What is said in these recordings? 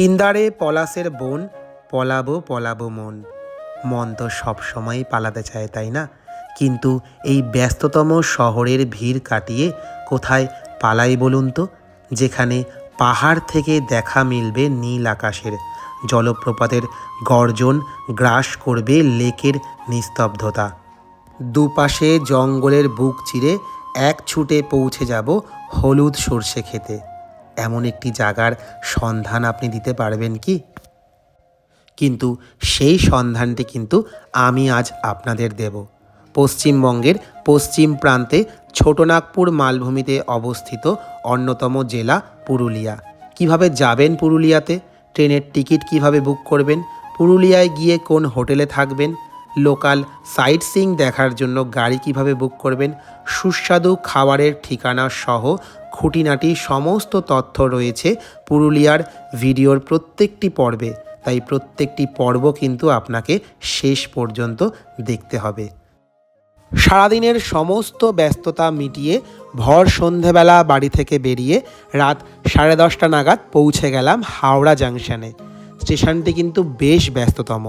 পিন্দারে পলাশের বোন, পলাবো পলাবো মন। মন তো সবসময়ই পালাতে চায়, তাই না? কিন্তু এই ব্যস্ততম শহরের ভিড় কাটিয়ে কোথায় পালাই বলুন তো? যেখানে পাহাড় থেকে দেখা মিলবে নীল আকাশের। জলপ্রপাতের গর্জন গ্রাস করবে লেকের নিস্তব্ধতা। দুপাশে জঙ্গলের বুক চিরে এক ছুটে পৌঁছে যাব হলুদ সর্ষে খেতে এমন একটি জায়গার সন্ধান আপনি দিতে পারবেন কি? কিন্তু সেই সন্ধানটি কিন্তু আমি আজ আপনাদের দেব। পশ্চিমবঙ্গের পশ্চিম প্রান্তে ছোটনাগপুর মালভূমিতে অবস্থিত অন্যতম জেলা পুরুলিয়া। কীভাবে যাবেন পুরুলিয়াতে? ট্রেনের টিকিট কীভাবে বুক করবেন? পুরুলিয়ায় গিয়ে কোন হোটেলে থাকবেন? লোকাল সাইট সিং দেখার জন্য গাড়ি কীভাবে বুক করবেন? সুস্বাদু খাবারের ঠিকানা সহ খুঁটিনাটি সমস্ত তথ্য রয়েছে পুরুলিয়ার ভিডিওর প্রত্যেকটি পর্বে। তাই প্রত্যেকটি পর্ব কিন্তু আপনাকে শেষ পর্যন্ত দেখতে হবে। সারাদিনের সমস্ত ব্যস্ততা মিটিয়ে ভর সন্ধেবেলা বাড়ি থেকে বেরিয়ে রাত সাড়ে দশটা নাগাদ পৌঁছে গেলাম হাওড়া জাংশনে। স্টেশনটি কিন্তু বেশ ব্যস্ততম।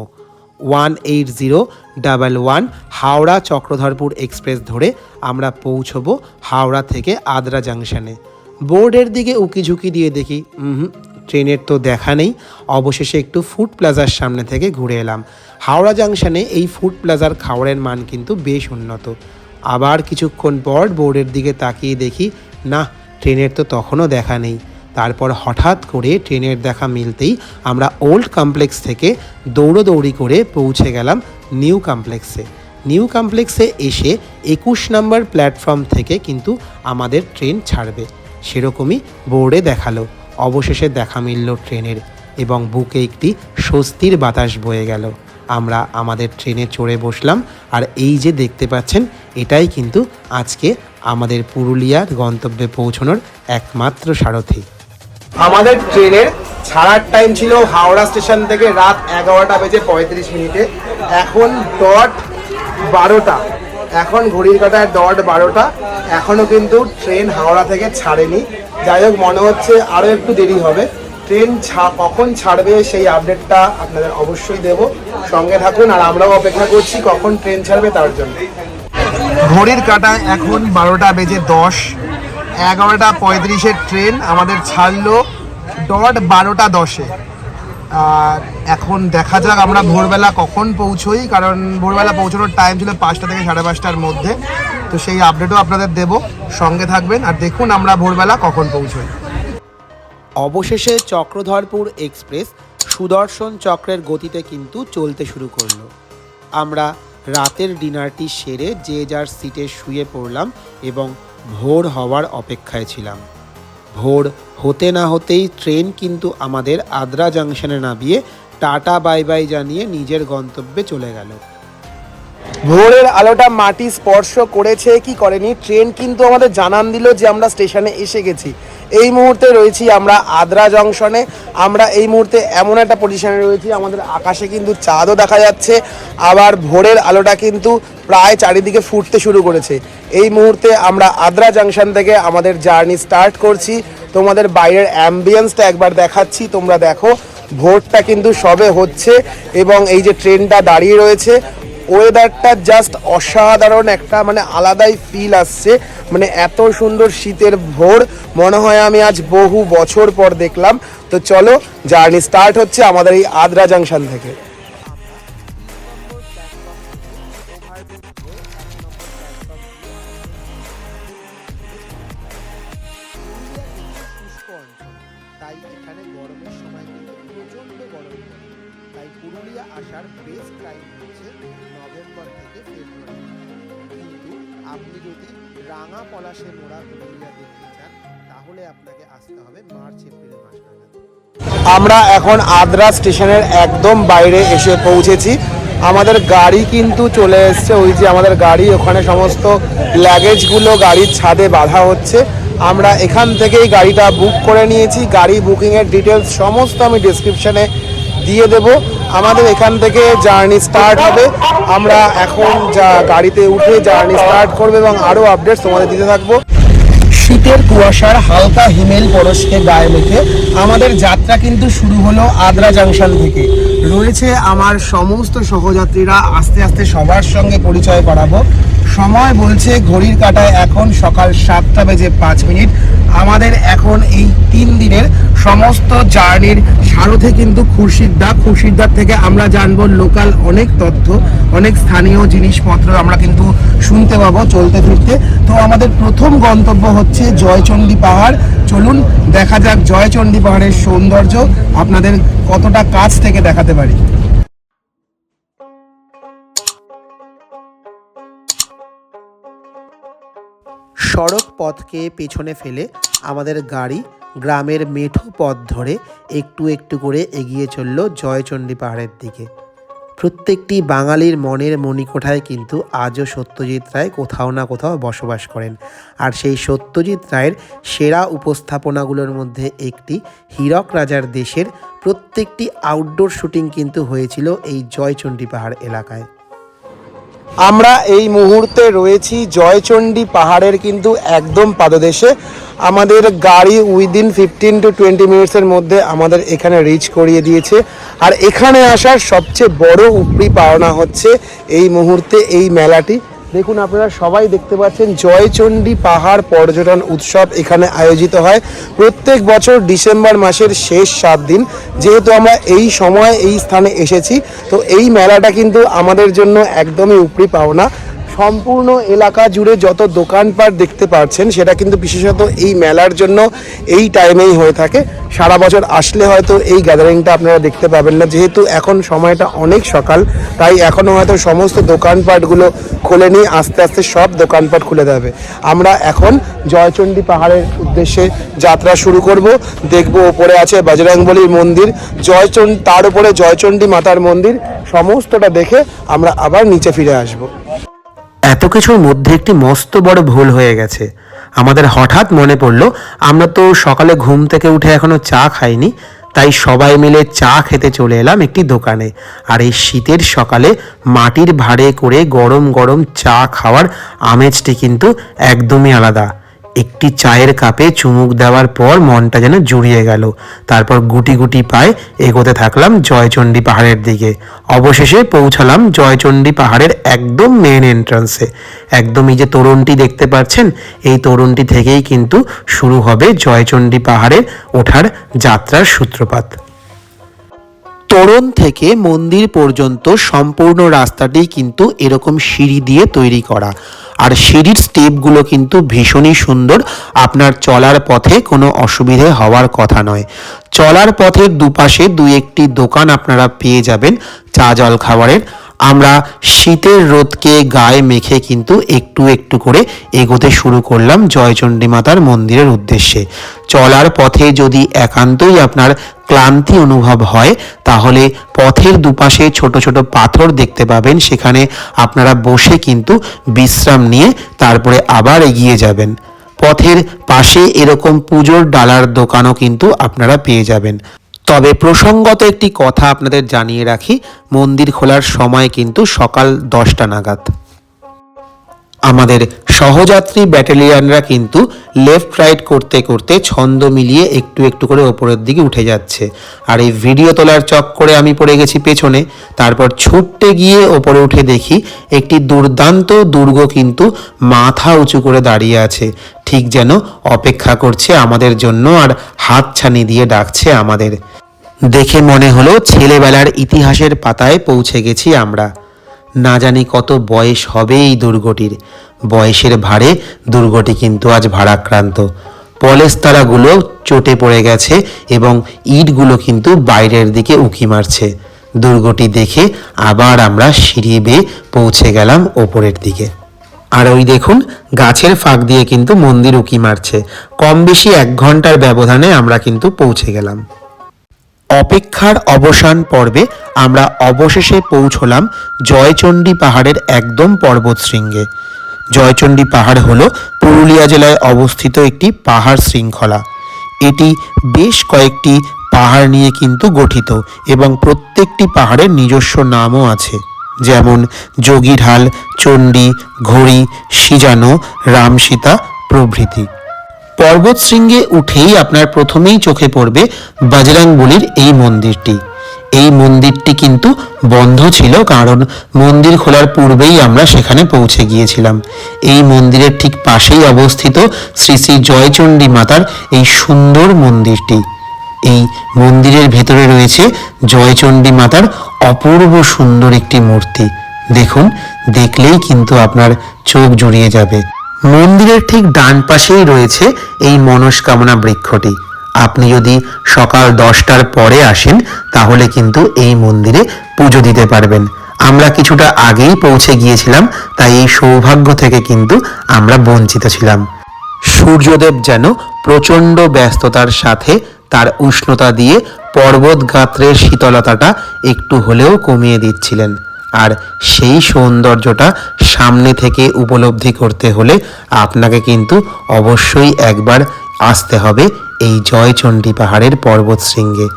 One eight zero double one Howrah Chakradharpur express ধরে আমরা পৌঁছবো হাওড়া থেকে আদ্রা জাংশনে। বোর্ডের দিকে উকিঝুঁকি দিয়ে দেখি ট্রেনের তো দেখা নেই। অবশেষে একটু ফুড প্লাজার সামনে থেকে ঘুরে এলাম। হাওড়া জাংশনে এই ফুড প্লাজার খাবারের মান কিন্তু বেশ উন্নত। আবার কিছুক্ষণ পর বোর্ডের দিকে তাকিয়ে দেখি, না, ট্রেনের তো তখনও দেখা নেই। তারপর হঠাৎ করে ট্রেনের দেখা মিলতেই আমরা ওল্ড কমপ্লেক্স থেকে দৌড়োদৌড়ি করে পৌঁছে গেলাম নিউ কমপ্লেক্সে। নিউ কমপ্লেক্সে এসে একুশ নম্বর প্ল্যাটফর্ম থেকে কিন্তু আমাদের ট্রেন ছাড়বে। সেরকমই বোর্ডে দেখাল। অবশেষে দেখা মিলল ট্রেনের এবং বুকে একটি স্বস্তির বাতাস বয়ে গেল। আমরা আমাদের ট্রেনে চড়ে বসলাম আর এই যে দেখতে পাচ্ছেন, এটাই কিন্তু আজকে আমাদের পুরুলিয়ার গন্তব্যে পৌঁছানোর একমাত্র সারথি। আমাদের ট্রেনের ছাড়ার টাইম ছিল হাওড়া স্টেশন থেকে রাত এগারোটা বেজে পঁয়ত্রিশ মিনিটে। এখন ডট বারোটা। এখন ঘড়ির কাটায় ডট বারোটা। এখনও কিন্তু ট্রেন হাওড়া থেকে ছাড়েনি। যাই হোক, মনে হচ্ছে আরও একটু দেরি হবে। ট্রেন কখন ছাড়বে সেই আপডেটটা আপনাদের অবশ্যই দেব। সঙ্গে থাকুন আর আমরাও অপেক্ষা করছি কখন ট্রেন ছাড়বে তার জন্য। ঘড়ির কাটায় এখন বারোটা বেজে দশ। এগারোটা পঁয়ত্রিশের ট্রেন, আমাদের ছাড়লো ডট বারোটা দশে। আর এখন দেখা যাক আমরা ভোরবেলা কখন পৌঁছোই, কারণ ভোরবেলা পৌঁছানোর টাইম ছিল পাঁচটা থেকে সাড়ে পাঁচটার মধ্যে। তো সেই আপডেটও আপনাদের দেব, সঙ্গে থাকবেন আর দেখুন আমরা ভোরবেলা কখন পৌঁছোই। অবশেষে চক্রধরপুর এক্সপ্রেস সুদর্শন চক্রের গতিতে কিন্তু চলতে শুরু করল। আমরা রাতের ডিনারটি সেরে যে যার সিটে শুয়ে পড়লাম এবং ভোর হওয়ার অপেক্ষায় ছিলাম। ভোর হতে না হতেই ট্রেন কিন্তু আমাদের আদ্রা জাংশনে নামিয়ে টাটা বাই বাই জানিয়ে নিজের গন্তব্যে চলে গেল। ভোরের আলোটা মাটি স্পর্শ করেছে, কি করেনি? ট্রেন কিন্তু আমাদের জানান দিল যে আমরা স্টেশনে এসে গেছি। এই মুহূর্তে রয়েছি আমরা আদ্রা জংশনে। আমরা এই মুহূর্তে এমন একটা পজিশনে রয়েছি, আমাদের আকাশে কিন্তু চাঁদও দেখা যাচ্ছে, আবার ভোরের আলোটা কিন্তু প্রায় চারিদিকে ফুটতে শুরু করেছে। এই মুহূর্তে আমরা আদ্রা জাংশন থেকে আমাদের জার্নি স্টার্ট করছি। তোমাদের বাইরের অ্যাম্বিয়েন্সটা একবার দেখাচ্ছি, তোমরা দেখো, ভোরটা কিন্তু সবে হচ্ছে এবং এই যে ট্রেনটা দাঁড়িয়ে রয়েছে ওয়েদারটা জাস্ট অসাধারণ একটা মানে আলাদাই ফিল আসছে। মানে এত সুন্দর শীতের ভোর। মনে হয় আমি আজ বহু বছর পর দেখলাম। তো চলো জার্নি স্টার্ট হচ্ছে আমাদের এই আদ্রা জাংশন থেকে। আপনি যদি রাঙা পলাশে মোড়া পুরুলিয়া দেখতে চান, তাহলে আপনাকে আসতে হবে মার্চ এপ্রিল মাস নাগাদ আমরা এখন আদ্রা স্টেশনের একদম বাইরে এসে পৌঁছেছি। আমাদের গাড়ি কিন্তু চলে এসছে, ওই যে আমাদের গাড়ি, ওখানে সমস্ত লাগেজগুলো গাড়ির ছাদে বাঁধা হচ্ছে। আমরা এখান থেকেই গাড়িটা বুক করে নিয়েছি। গাড়ি বুকিংয়ের ডিটেলস সমস্ত আমি ডিসক্রিপশনে দিয়ে দেব। আমাদের এখান থেকে জার্নি স্টার্ট হবে। আমরা এখন যা গাড়িতে উঠে জার্নি স্টার্ট করব এবং আরও আপডেট তোমাদের দিতে থাকব। শীতের কুয়াশার হালকা হিমেল পরশকে গায়ে মেখে আমাদের যাত্রা কিন্তু শুরু হলো আদ্রা জাংশন থেকে। রয়েছে আমার সমস্ত সহযাত্রীরা আস্তে আস্তে সবার সঙ্গে পরিচয় করাবো। সময় বলছে ঘড়ির কাঁটায় এখন সকাল সাতটা বেজে পাঁচ মিনিট। আমাদের এখন এই তিন দিনের সমস্ত জার্নির সারথে কিন্তু খুরশিদ্দা। খুরশিদ্দার থেকে আমরা জানব লোকাল অনেক তথ্য, অনেক স্থানীয় জিনিসপত্র আমরা কিন্তু শুনতে পাবো চলতে ফিরতে। তো আমাদের প্রথম গন্তব্য হচ্ছে জয়চণ্ডী পাহাড়। চলুন দেখা যাক জয়চণ্ডী পাহাড়ের সৌন্দর্য আপনাদের কতটা কাছ থেকে দেখাতে পারি। সড়ক পথকে পেছনে ফেলে আমাদের গাড়ি গ্রামের মেঠো পথ ধরে একটু একটু করে এগিয়ে চলল জয়চণ্ডী পাহাড়ের দিকে। প্রত্যেকটি বাঙালির মনের মণিকোঠায় কিন্তু আজও সত্যজিৎ রায় কোথাও না কোথাও বসবাস করেন। আর সেই সত্যজিৎ রায়ের সেরা উপস্থাপনাগুলোর মধ্যে একটি হীরক রাজার দেশের প্রত্যেকটি আউটডোর শুটিং কিন্তু হয়েছিল এই জয়চণ্ডী পাহাড় এলাকায়। আমরা এই মুহূর্তে রয়েছি জয়চণ্ডী পাহাড়ের কিন্তু একদম পাদদেশে। আমাদের গাড়ি উইদিন ফিফটিন টু টোয়েন্টি মিনিটসের মধ্যে আমাদের এখানে রিচ করিয়ে দিয়েছে। আর এখানে আসার সবচেয়ে বড় উপরি পাওনা হচ্ছে এই মুহূর্তে এই মেলাটি। দেখুন, আপনারা সবাই দেখতে পাচ্ছেন জয়চণ্ডী পাহাড় পর্যটন উৎসব এখানে আয়োজিত হয়। প্রত্যেক বছর ডিসেম্বর মাসের শেষ সাত দিন, যেহেতু আমরা এই সময় এই স্থানে এসেছি, তো এই মেলাটা কিন্তু আমাদের জন্য একদমই উপরি পাওনা। সম্পূর্ণ এলাকা জুড়ে যত দোকানপাট দেখতে পাচ্ছেন সেটা কিন্তু বিশেষত এই মেলার জন্য এই টাইমেই হয়ে থাকে। সারা বছর আসলে হয়তো এই গ্যাদারিংটা আপনারা দেখতে পাবেন না। যেহেতু এখন সময়টা অনেক সকাল, তাই এখনও হয়তো সমস্ত দোকানপাটগুলো খুলে নিয়ে আস্তে আস্তে সব দোকানপাট খুলে দেবে। আমরা এখন জয়চণ্ডী পাহাড়ের উদ্দেশ্যে যাত্রা শুরু করব। দেখব ওপরে আছে বজরংবলীর মন্দির জয়চণ্ডী তার উপরে জয়চণ্ডী মাতার মন্দির, সমস্তটা দেখে আমরা আবার নিচে ফিরে আসব। এত কিছুর মধ্যে একটি মস্ত বড় ভুল হয়ে গেছে। আমাদের হঠাৎ মনে পড়ল, আমরা তো সকালে ঘুম থেকে উঠে এখনও চা খাইনি, তাই সবাই মিলে চা খেতে চলে এলাম একটি দোকানে। আর এই শীতের সকালে মাটির ভাড়ে করে গরম গরম চা খাওয়ার আমেজটি কিন্তু একদমই আলাদা। একটি চায়ের কাপে চুমুক দেওয়ার পর মনটা যেন জুড়িয়ে গেল। তারপর গুটি গুটি পায়ে এগোতে থাকলাম জয়চণ্ডী পাহাড়ের দিকে। অবশেষে পৌঁছালাম জয়চণ্ডী পাহাড়ের একদম মেন এন্ট্রান্সে একদম এই যে তরুণটি দেখতে পাচ্ছেন, এই তরুণটি থেকেই কিন্তু শুরু হবে জয়চণ্ডী পাহাড়ে ওঠার যাত্রার সূত্রপাত। তোরণ থেকে মন্দির পর্যন্ত সম্পূর্ণ রাস্তাটি কিন্তু এরকম সিঁড়ি দিয়ে তৈরি করা। আর সিঁড়ির স্টেপগুলো কিন্তু ভীষণই সুন্দর। আপনার চলার পথে কোনো অসুবিধে হওয়ার কথা নয়। চলার পথের দুপাশে দু একটি দোকান আপনারা পেয়ে যাবেন চা জল খাবারের আমরা শীতের রোদকে গায়ে মেখে কিন্তু একটু একটু করে এগোতে শুরু করলাম জয়চণ্ডী মাতার মন্দিরের উদ্দেশ্যে। চলার পথে যদি একান্তই আপনার ক্লান্তি অনুভব হয়, তাহলে পথের দুপাশে ছোট ছোট পাথর দেখতে পাবেন। সেখানে আপনারা বসে কিন্তু বিশ্রাম নিয়ে তারপরে আবার এগিয়ে যাবেন। পথের পাশে এরকম পুজোর ডালার দোকানও কিন্তু আপনারা পেয়ে যাবেন। তবে প্রসঙ্গত একটি কথা আপনাদের জানিয়ে রাখি মন্দির খোলার সময় কিন্তু সকাল দশটা নাগাদ। আমাদের সহযাত্রী ব্যাটালিয়ানরা কিন্তু লেফট রাইট করতে করতে ছন্দ মিলিয়ে একটু একটু করে ওপরের দিকে উঠে যাচ্ছে। আর এই ভিডিও তোলার চক করে আমি পড়ে গেছি পেছনে। তারপর ছুটতে গিয়ে ওপরে উঠে দেখি একটি দুর্দান্ত দুর্গ কিন্তু মাথা উঁচু করে দাঁড়িয়ে আছে। ঠিক যেন অপেক্ষা করছে আমাদের জন্য আর হাত ছানি দিয়ে ডাকছে আমাদের। দেখে মনে হলো ছেলেবেলার ইতিহাসের পাতায় পৌঁছে গেছি আমরা। না জানি কত বয়স হবে এই দুর্গটির। বয়সের ভারে দুর্গটি কিন্তু আজ ভারাক্রান্ত। পলেস্তারাগুলো চটে পড়ে গেছে এবং ইটগুলো কিন্তু বাইরের দিকে উঁকি মারছে। দুর্গটি দেখে আবার আমরা সিঁড়ি বেয়ে পৌঁছে গেলাম ওপরের দিকে। আর ওই দেখুন, গাছের ফাঁক দিয়ে কিন্তু মন্দির উঁকি মারছে। কম বেশি এক ঘণ্টার ব্যবধানে আমরা কিন্তু পৌঁছে গেলাম। অপেক্ষার অবসান পর্বে আমরা অবশেষে পৌঁছলাম জয়চণ্ডী পাহাড়ের একদম পর্বতশৃঙ্গে জয়চণ্ডী পাহাড় হল পুরুলিয়া জেলায় অবস্থিত একটি পাহাড় শৃঙ্খলা। এটি বেশ কয়েকটি পাহাড় নিয়ে কিন্তু গঠিত এবং প্রত্যেকটি পাহাড়ের নিজস্ব নামও আছে। যেমন যোগীঢাল, চণ্ডী, ঘড়ি সিজানো রামসীতা প্রভৃতি। পর্বত শৃঙ্গে উঠেই আপনার প্রথমেই চোখে পড়বে বজরংবলির এই মন্দিরটি। এই মন্দিরটি কিন্তু বন্ধ ছিল কারণ মন্দির খোলার পূর্বেই আমরা সেখানে পৌঁছে গিয়েছিলাম। এই মন্দিরের ঠিক পাশেই অবস্থিত শ্রী শ্রী জয়চণ্ডী মাতার এই সুন্দর মন্দিরটি। এই মন্দিরের ভেতরে রয়েছে জয়চণ্ডী মাতার অপূর্ব সুন্দর একটি মূর্তি। দেখুন, দেখলেই কিন্তু আপনার চোখ জুড়িয়ে যাবে। মন্দিরের ঠিক ডান পাশেই রয়েছে এই মনস্কামনা বৃক্ষটি। আপনি যদি সকাল দশটার পরে আসেন, তাহলে কিন্তু এই মন্দিরে পুজো দিতে পারবেন। আমরা কিছুটা আগেই পৌঁছে গিয়েছিলাম, তাই এই সৌভাগ্য থেকে কিন্তু আমরা বঞ্চিত ছিলাম। সূর্যদেব যেন প্রচণ্ড ব্যস্ততার সাথে তার উষ্ণতা দিয়ে পর্বত গাত্রের শীতলতাটা একটু হলেও কমিয়ে দিচ্ছিলেন। আর সেই সৌন্দর্যটা সামনে থেকে উপলব্ধি করতে হলে আপনাকে কিন্তু অবশ্যই একবার আসতে হবে এই জয়চণ্ডী পাহাড়ের পর্বত শৃঙ্গে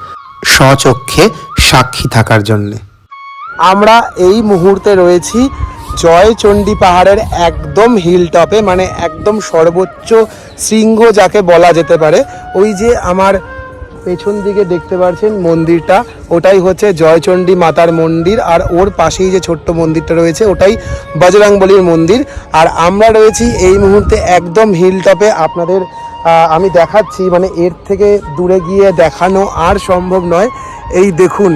স্বচক্ষে সাক্ষী থাকার জন্যে। আমরা এই মুহূর্তে রয়েছি জয়চণ্ডী পাহাড়ের একদম হিল টপে মানে একদম সর্বোচ্চ শৃঙ্গ যাকে বলা যেতে পারে, ওই যে আমার পেছন দিকে দেখতে পাচ্ছেন মন্দিরটা। ওটাই হচ্ছে জয়চণ্ডী মাতার মন্দির, আর ওর পাশেই যে ছোট্ট মন্দিরটা রয়েছে, ওটাই বজরংবলীর মন্দির। আর আমরা রয়েছি এই মুহূর্তে একদম হিল টপে আপনাদের আমি দেখাচ্ছি মানে এর থেকে দূরে গিয়ে দেখানো আর সম্ভব নয়। এই দেখুন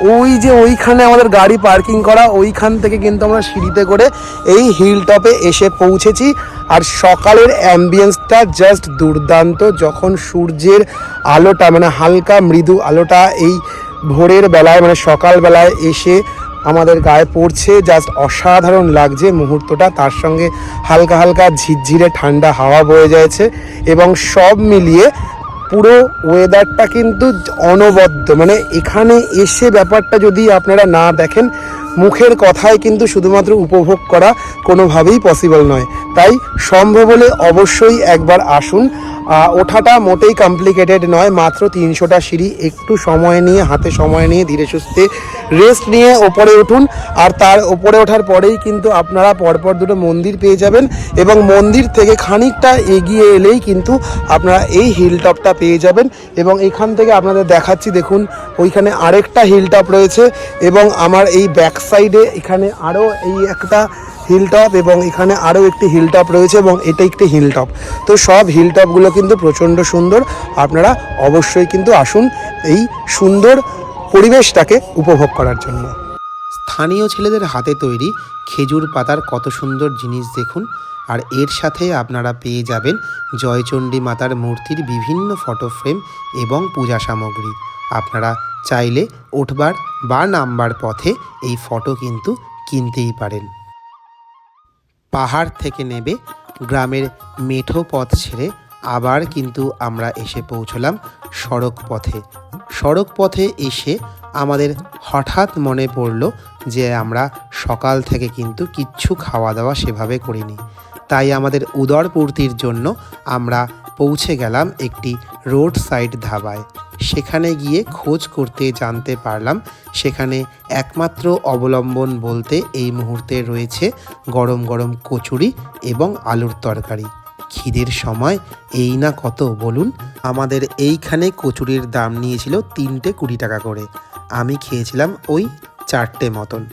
ওই যে ওইখানে আমাদের গাড়ি পার্কিং করা, ওইখান থেকে কিন্তু আমরা সিঁড়িতে করে এই হিল টপে এসে পৌঁছেছি। আর সকালের অ্যাম্বিয়েন্সটা জাস্ট দুর্দান্ত। যখন সূর্যের আলোটা মানে হালকা মৃদু আলোটা এই ভোরের বেলায় মানে সকালবেলায় এসে আমাদের গায়ে পড়ছে জাস্ট অসাধারণ লাগছে মুহূর্তটা। তার সঙ্গে হালকা হালকা ঝিরঝিরে ঠান্ডা হাওয়া বয়ে যাচ্ছে এবং সব মিলিয়ে পুরো ওয়েদারটা কিন্তু অনবদ্য। মানে এখানে এসে ব্যাপারটা যদি আপনারা না দেখেন, মুখের কথায় কিন্তু শুধুমাত্র উপভোগ করা কোনোভাবেই পসিবল নয়। তাই সম্ভব হলে অবশ্যই একবার আসুন। ওঠাটা মোটেই কমপ্লিকেটেড নয়, মাত্র তিনশোটা সিঁড়ি, একটু সময় নিয়ে, হাতে সময় নিয়ে, ধীরে সুস্থে রেস্ট নিয়ে ওপরে উঠুন। আর তার ওপরে ওঠার পরেই কিন্তু আপনারা পরপর দুটো মন্দির পেয়ে যাবেন এবং মন্দির থেকে খানিকটা এগিয়ে এলেই কিন্তু আপনারা এই হিলটপটা পেয়ে যাবেন। এবং এখান থেকে আপনাদের দেখাচ্ছি, দেখুন, ওইখানে আরেকটা হিলটপ রয়েছে এবং আমার এই ব্যাক সাইডে এখানে আরও এই একটা হিলটপ এবং এখানে আরও একটি হিলটপ রয়েছে এবং এটা একটি হিলটপ তো সব হিলটপগুলো কিন্তু প্রচণ্ড সুন্দর। আপনারা অবশ্যই কিন্তু আসুন এই সুন্দর পরিবেশটাকে উপভোগ করার জন্য। স্থানীয় ছেলেদের হাতে তৈরি খেজুর পাতার কত সুন্দর জিনিস দেখুন। আর এর সাথে আপনারা পেয়ে যাবেন জয়চণ্ডী মাতার মূর্তির বিভিন্ন ফটো ফ্রেম এবং পূজা সামগ্রী। আপনারা চাইলে উঠবার বা নামবার পথে এই ফটো কিন্তু কিনতেই পারেন। পাহাড় থেকে নেবে, গ্রামের মেঠো পথ ছেড়ে আবার কিন্তু আমরা এসে পৌঁছলাম সড়ক পথে। সড়ক পথে এসে আমাদের হঠাৎ মনে পড়ল যে আমরা সকাল থেকে কিন্তু কিচ্ছু খাওয়া দাওয়া সেভাবে করিনি। তাই আমাদের উদরপূর্তির জন্য আমরা পৌঁছে গেলাম একটি রোড সাইড ধাবায়। সেখানে গিয়ে খোঁজ করতে জানতে পারলাম, সেখানে একমাত্র অবলম্বন বলতে এই মুহূর্তে রয়েছে গরম গরম কচুরি এবং আলুর তরকারি। খিদের সময় এই না কত, বলুন? আমাদের এইখানে কচুরির দাম নিয়েছিল তিনটে কুড়ি টাকা করে। আমি খেয়েছিলাম ওই চারটে মতন।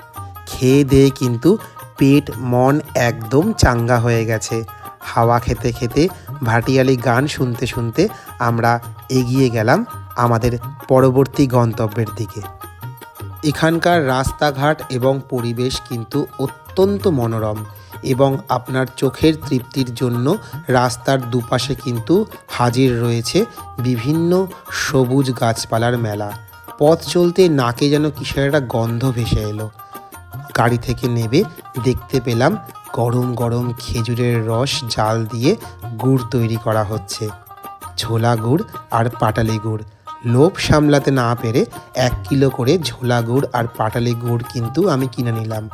খেয়ে দিয়ে কিন্তু পেট মন একদম চাঙ্গা হয়ে গেছে। হাওয়া খেতে খেতে ভাটিয়ালি গান শুনতে শুনতে আমরা এগিয়ে গেলাম আমাদের পরবর্তী গন্তব্যের দিকে। এখানকার রাস্তাঘাট এবং পরিবেশ কিন্তু অত্যন্ত মনোরম এবং আপনার চোখের তৃপ্তির জন্য রাস্তার দুপাশে কিন্তু হাজির রয়েছে বিভিন্ন সবুজ গাছপালার মেলা। পথ চলতে নাকে যেন কিসের একটা গন্ধ ভেসে এলো। গাড়ি থেকে নেবে দেখতে পেলাম গরম গরম খেজুরের রস জাল দিয়ে গুড় তৈরি করা হচ্ছে। ঝোলা গুড় আর পাটালি গুড়। লোভ সামলাতে না পেরে এক কিলো করে ঝোলা গুড় আর পাটালি গুড় কিন্তু আমি কিনে নিলাম।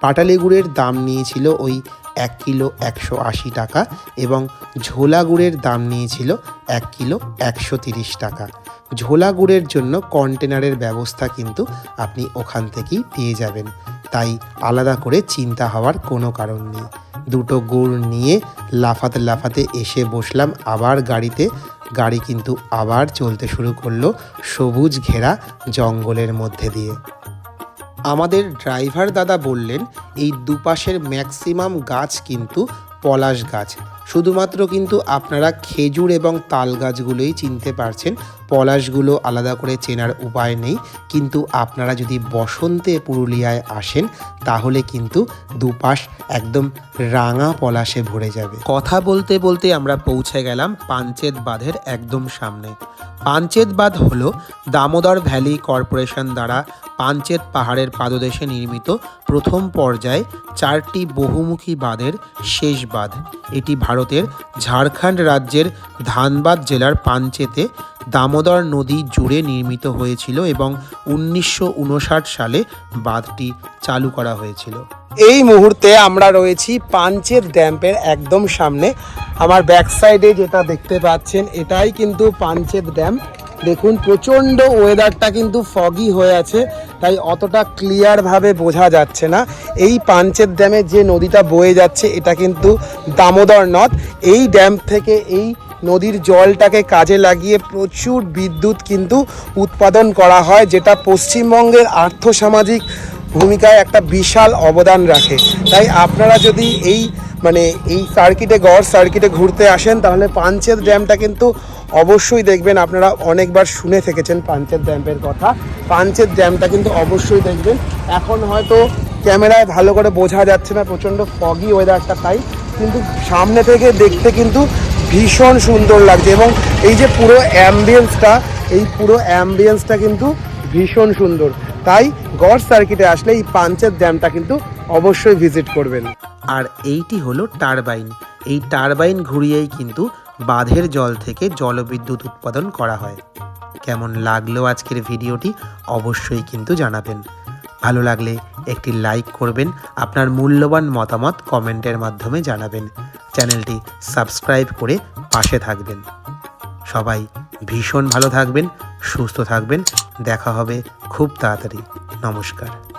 পাটালি গুড়ের দাম নিয়েছিল ওই এক কিলো একশো আশি টাকা এবং ঝোলা গুড়ের দাম নিয়েছিল এক কিলো একশো তিরিশ টাকা। ঝোলা গুড়ের জন্য কন্টেনারের ব্যবস্থা কিন্তু আপনি ওখান থেকেই পেয়ে যাবেন। তাই আলাদা করে চিন্তা হওয়ার কোনো কারণ নেই। দুটো গুড় নিয়ে লাফাতে লাফাতে এসে বসলাম। আবার গাড়িতে, গাড়ি কিন্তু আবার চলতে শুরু করল সবুজ ঘেরা জঙ্গলের মধ্যে দিয়ে। আমাদের ড্রাইভার দাদা বললেন, এই দুপাশের ম্যাক্সিমাম গাছ কিন্তু পলাশ গাছ। শুধুমাত্র কিন্তু আপনারা খেজুর এবং তাল গাছগুলোই চিনতে পারছেন পলাশগুলো আলাদা করে চেনার উপায় নেই। কিন্তু আপনারা যদি বসন্তে পুরুলিয়ায় আসেন, তাহলে কিন্তু দুপাশ একদম রাঙা পলাশে ভরে যাবে। কথা বলতে বলতে আমরা পৌঁছে গেলাম পাঞ্চেত বাঁধের একদম সামনে। পাঞ্চেত বাঁধ হলো দামোদর ভ্যালি কর্পোরেশন দ্বারা পাঞ্চেত পাহাড়ের পাদদেশে নির্মিত প্রথম পর্যায়ে চারটি বহুমুখী বাঁধের শেষ বাঁধ। এটি ভারতের ঝাড়খণ্ড রাজ্যের ধানবাদ জেলার পাঞ্চেতে দামোদর নদী জুড়ে নির্মিত হয়েছিল এবং উনিশশো উনষাট সালে বাঁধটি চালু করা হয়েছিল। এই মুহূর্তে আমরা রয়েছি পাঞ্চেত ড্যাম্পের একদম সামনে। আমার ব্যাক সাইডে যেটা দেখতে পাচ্ছেন, এটাই কিন্তু পাঞ্চেত ড্যাম দেখুন, প্রচণ্ড ওয়েদারটা কিন্তু ফগি হয়ে আছে, তাই অতটা ক্লিয়ারভাবে বোঝা যাচ্ছে না। এই পাঞ্চেত ড্যামে যে নদীটা বয়ে যাচ্ছে, এটা কিন্তু দামোদর নদ। এই ড্যাম থেকে এই নদীর জলটাকে কাজে লাগিয়ে প্রচুর বিদ্যুৎ কিন্তু উৎপাদন করা হয়, যেটা পশ্চিমবঙ্গের আর্থসামাজিক ভূমিকায় একটা বিশাল অবদান রাখে। তাই আপনারা যদি এই মানে এই সার্কিটে, গড় সার্কিটে ঘুরতে আসেন, তাহলে পাঞ্চেত ড্যামটা কিন্তু অবশ্যই দেখবেন। আপনারা অনেকবার শুনে থেকেছেন পাঞ্চেত ড্যামের কথা। পাঞ্চেত ড্যামটা কিন্তু অবশ্যই দেখবেন। এখন হয়তো ক্যামেরায় ভালো করে বোঝা যাচ্ছে না, প্রচণ্ড ফগি ওয়েদারটা তাই। কিন্তু সামনে থেকে দেখতে কিন্তু ভীষণ সুন্দর লাগছে এবং এই যে পুরো অ্যাম্বিয়েন্সটা এই পুরো অ্যাম্বিয়েন্সটা কিন্তু ভীষণ সুন্দর। তাই গড় সার্কিটে আসলে এই পাঞ্চেত ড্যামটা কিন্তু অবশ্যই ভিজিট করবেন। আর এইটি হলো টারবাইন এই টারবাইন ঘুরিয়েই কিন্তু বাঁধের জল থেকে জলবিদ্যুৎ উৎপাদন করা হয়। কেমন লাগল আজকের ভিডিওটি অবশ্যই কিন্তু জানাবেন। ভালো লাগলে একটি লাইক করবেন, আপনার মূল্যবান মতামত কমেন্টের মাধ্যমে জানাবেন। চ্যানেলটি সাবস্ক্রাইব করে পাশে থাকবেন। সবাই ভীষণ ভালো থাকবেন, সুস্থ থাকবেন। দেখা হবে খুব তাড়াতাড়ি। নমস্কার।